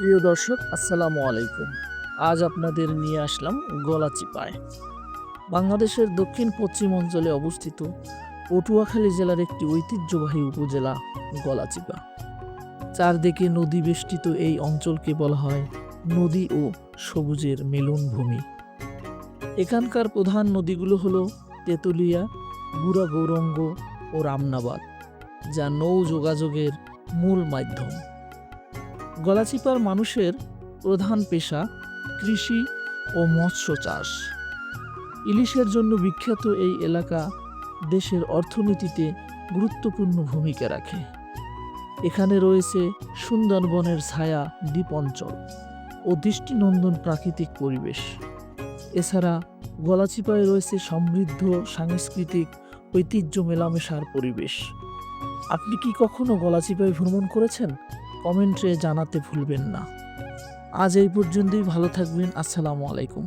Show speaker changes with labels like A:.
A: প্রিয় দর্শক, আসসালামু আলাইকুম। আজ আপনাদের নিয়ে আসলাম গলাচিপায় বাংলাদেশের দক্ষিণ পশ্চিম অঞ্চলে অবস্থিত পটুয়াখালী জেলার একটি ঐতিহ্যবাহী উপজেলা গলাচিপা চারদিকে নদী বেষ্টিত এই অঞ্চলকে বলা হয় নদী ও সবুজের মিলনভূমি। এখানকার প্রধান নদীগুলো হলো তেঁতুলিয়া বুড়া গৌরঙ্গ ও রামনাবাদ, যা নৌ যোগাযোগের মূল মাধ্যম। গলাচিপার মানুষের প্রধান পেশা কৃষি ও মৎস্য চাষ। ইলিশের জন্য বিখ্যাত এই এলাকা দেশের অর্থনীতিতে গুরুত্বপূর্ণ ভূমিকা রাখে। এখানে রয়েছে সুন্দরবনের ছায়া দ্বীপ অঞ্চল ও দৃষ্টিনন্দন প্রাকৃতিক পরিবেশ। এছাড়া গলাচিপায় রয়েছে সমৃদ্ধ সাংস্কৃতিক ঐতিহ্য মেলামেশার পরিবেশ। আপনি কি কখনো গলাচিপায় ভ্রমণ করেছেন? কমেন্টে জানাতে ভুলবেন না। আজ এই পর্যন্তই ভালো থাকবেন আসসালামু আলাইকুম।